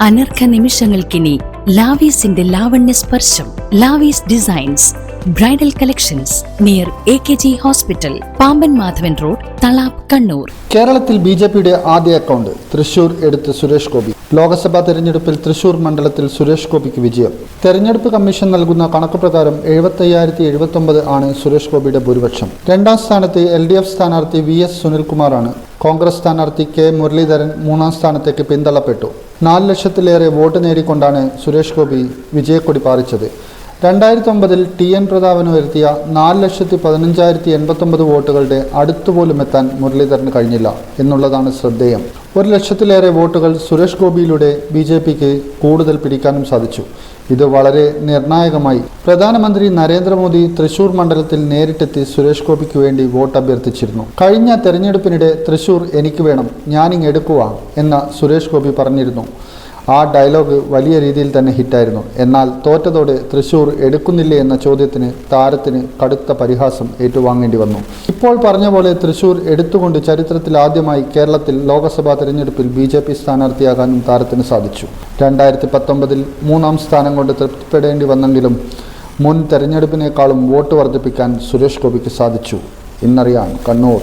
അനർഘ നിമിഷങ്ങൾക്കിനി ലാവീസിന്റെ ലാവണ്യ സ്പർശം Lavees designs. Bridal collections near A K G hospital Pampan Madhavan road Thalap Kannur. കേരളത്തിൽ B J പിയുടെ ആദ്യ അക്കൗണ്ട് തൃശൂർ എടുത്ത് സുരേഷ് ഗോപി. ലോക്സഭാ തെരഞ്ഞെടുപ്പിൽ തൃശൂർ മണ്ഡലത്തിൽ സുരേഷ് ഗോപിക്ക് വിജയം. തെരഞ്ഞെടുപ്പ് കമ്മീഷൻ നൽകുന്ന കണക്ക് പ്രകാരം എഴുപത്തയ്യായിരത്തി എഴുപത്തൊമ്പത് ആണ് സുരേഷ് ഗോപിയുടെ ഭൂരിപക്ഷം. രണ്ടാം സ്ഥാനത്ത് എൽ ഡി എഫ് സ്ഥാനാർത്ഥി വി എസ് സുനിൽകുമാറാണ്. കോൺഗ്രസ് സ്ഥാനാർത്ഥി കെ മുരളീധരൻ മൂന്നാം സ്ഥാനത്തേക്ക് പിന്തള്ളപ്പെട്ടു. നാല് ലക്ഷത്തിലേറെ വോട്ട് നേടിക്കൊണ്ടാണ് സുരേഷ് ഗോപി വിജയക്കൊടി പാറിച്ചത്. രണ്ടായിരത്തി ഒമ്പതിൽ ടി എൻ പ്രതാപന് വരുത്തിയ നാല് ലക്ഷത്തി പതിനഞ്ചായിരത്തി എൺപത്തൊമ്പത് വോട്ടുകളുടെ അടുത്തുപോലും എത്താൻ മുരളീധരന് കഴിഞ്ഞില്ല എന്നുള്ളതാണ് ശ്രദ്ധേയം. ഒരു ലക്ഷത്തിലേറെ വോട്ടുകൾ സുരേഷ് ഗോപിയിലൂടെ ബി ജെ പിക്ക് കൂടുതൽ പിടിക്കാനും സാധിച്ചു. ഇത് വളരെ നിർണായകമായി. പ്രധാനമന്ത്രി നരേന്ദ്രമോദി തൃശൂർ മണ്ഡലത്തിൽ നേരിട്ടെത്തി സുരേഷ് ഗോപിക്ക് വേണ്ടി വോട്ട് അഭ്യർത്ഥിച്ചിരുന്നു കഴിഞ്ഞ തെരഞ്ഞെടുപ്പിനിടെ തൃശൂർ എനിക്ക് വേണം ഞാനിങ് എടുക്കുക എന്ന് സുരേഷ് ഗോപി പറഞ്ഞിരുന്നു. ആ ഡയലോഗ് വലിയ രീതിയിൽ തന്നെ ഹിറ്റായിരുന്നു എന്നാൽ തോറ്റതോടെ തൃശൂർ എടുക്കുന്നില്ലേ എന്ന ചോദ്യത്തിന് താരത്തിന് കടുത്ത പരിഹാസം ഏറ്റുവാങ്ങേണ്ടി വന്നു. ഇപ്പോൾ പറഞ്ഞ പോലെ തൃശൂർ എടുത്തുകൊണ്ട് ചരിത്രത്തിൽ ആദ്യമായി കേരളത്തിൽ ലോക്സഭാ തെരഞ്ഞെടുപ്പിൽ ബി ജെ പി സ്ഥാനാർത്ഥിയാകാനും താരത്തിന് സാധിച്ചു. രണ്ടായിരത്തി പത്തൊമ്പതിൽ മൂന്നാം സ്ഥാനം കൊണ്ട് തൃപ്തിപ്പെടേണ്ടി വന്നെങ്കിലും മുൻ തെരഞ്ഞെടുപ്പിനേക്കാളും വോട്ട് വർദ്ധിപ്പിക്കാൻ സുരേഷ് ഗോപിക്ക് സാധിച്ചു. ഇന്നറിയാൻ കണ്ണൂർ.